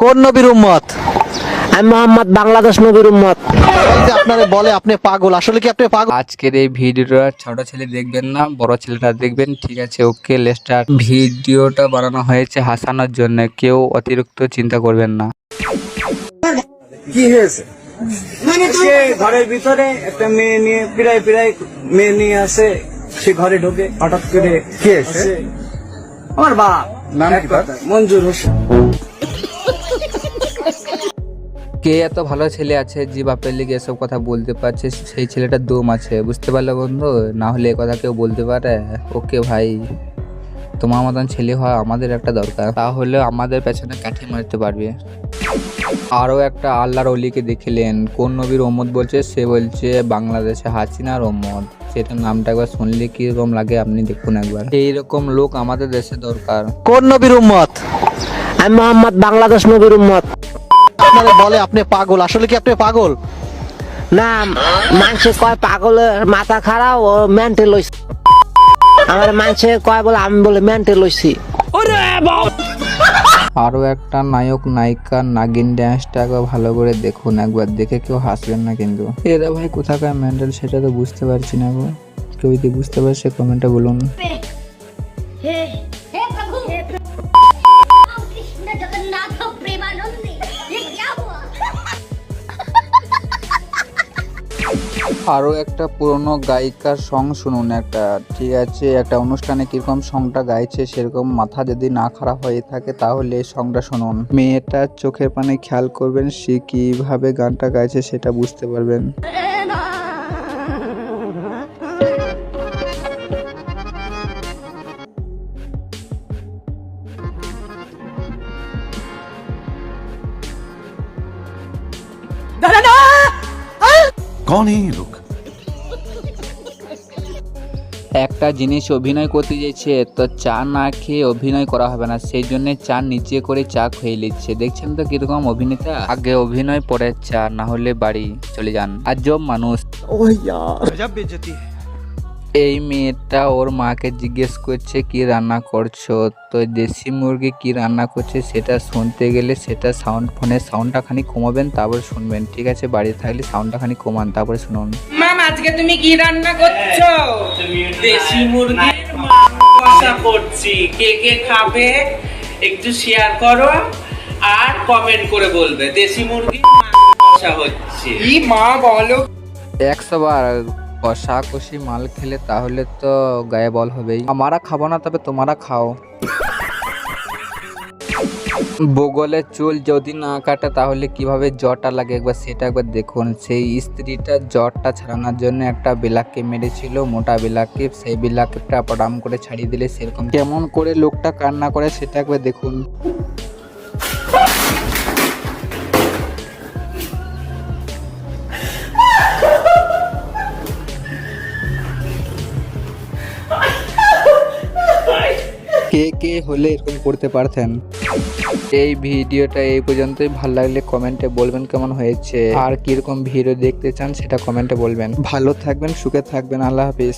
কোন নবীর উম্মত? আমি মোহাম্মদ বাংলাদেশ নবীর উম্মত। আপনারে বলে আপনি পাগল আসলে কি আপনি পাগল? আজকের এই ভিডিওটা ছোট ছেলে দেখবেন না বড় ছেলেটা দেখবেন ঠিক আছে ওকে লেস্টার ভিডিওটা বানানো হয়েছে হাসানোর জন্য কেউ অতিরিক্ত চিন্তা করবেন না। কি হয়েছে? সে ঘরের ভিতরে একটা মেয়ে নিয়ে পিড়াই পিড়াই মেয়ে নিয়ে আসে সে ঘরে ঢোকে হঠাৎ করে কে এসে আমার বাপ। নাম কি মঞ্জুর হোসেন। কে এত ভালো ছেলে আছে, যে বাপের লিগে এসব কথা বলতে পারছে, সেই ছেলেটার দম আছে, বুঝতে পারলে বন্ধু? না হলে কথা কেউ বলতে পারে? ওকে ভাই, তোমার মতন ছেলে হওয়া আমাদের একটা দরকার। তাহলে আমাদের পেছনে কাঠি মারতে পারবে। আরও একটা আল্লাহর অলিকে দেখিলেন। কোন নবীর ওম্মদ বলছে? সে বলছে, বাংলাদেশে হাসিনার ওম্মদ সেটার নামটা একবার শুনলে কীরকম লাগে আপনি দেখুন একবার। এইরকম লোক আমাদের দেশে দরকার। কোন নবীর উম্মত আমি মোহাম্মদ বাংলাদেশ নবীর উম্মত আপনারে বলে আপনি পাগল। আসলে কি আপনি পাগল? না মানুষে কয় পাগলের মাথা খারাপ ও মেন্টাল লইছে। আমার মানুষে কয় বলে আমি বলে মেন্টাল লইছি। আরও একটা নায়ক নায়িকা নাগিন ড্যান্সটা একবার ভালো করে দেখুন একবার দেখে কেউ হাসবেন না কিন্তু। এরা ভাই কোথাকার মেন্টাল সেটা তো বুঝতে পারছি না গো। কেউ যদি বুঝতে পারে সে কমেন্টে বলুন। আরও একটা পুরনো গায়িকার সং শুনুন একটা ঠিক আছে একটা অনুষ্ঠানে কিরকম সংটা গাইছে সেরকম মাথা যদি না খারাপ হয়ে থাকে তাহলে এই সংটা শুনুন মেয়েটার চোখের পানে খেয়াল করবেন সে কিভাবে গানটা গাইছে সেটা বুঝতে পারবেন कौन है ये लोग একটা জিনিস অভিনয় করতে যাচ্ছে তো চা না খেয়ে অভিনয় করা হবে না। সেই জন্য চা নিচে করে চা খেয়ে নিচ্ছে। দেখছেন তো কীরকম অভিনেতা? আগে অভিনয় পরে চা না হলে বাড়ি চলে যান। আর জব মানুষ এই মেয়েটা ওর মাকে জিজ্ঞেস করছে কি রান্না করছ? তো দেশি মুরগি কি রান্না করছে সেটা শুনতে গেলে সেটা সাউন্ড ফোনের সাউন্ডটা খানি কমাবেন তারপর শুনবেন। ঠিক আছে বাড়িতে থাকলে সাউন্ডটা খানি কমান তারপরে শুনুন। আজকে তুমি কি রান্না করছ? দেশি মুরগির কষা করছি। কে কে খাবে একটু শেয়ার করো আর কমেন্ট করে বলবে। দেশি মুরগির কষা হচ্ছে। কি মা বলো? একশো বার কষা কষি মাল খেলে তাহলে তো গায়ে বল হবেই। আমারা খাব না তবে তোমারা খাও। বগলের চুল যদি না কাটে, তাহলে কীভাবে জ্বরটা লাগে? একবার সেটা একবার দেখুন। সেই স্ত্রীটা জ্বরটা ছাড়ানোর জন্য একটা বিলাককে মেরেছিল, মোটা বিলাকে সেই বিলাকটা পটাম করে ছাড়িয়ে দিলে সেরকম। কেমন করে লোকটা কান্না করে সেটা একবার দেখুন। কে কে হলে এরকম করতে পারতেন? এই ভিডিওটা এই পর্যন্তই। ভালো লাগলে কমেন্টে বলবেন কেমন হয়েছে। আর কীরকম ভিডিও দেখতে চান সেটা কমেন্টে বলবেন। ভালো থাকবেন, সুখে থাকবেন। আল্লাহ হাফিজ।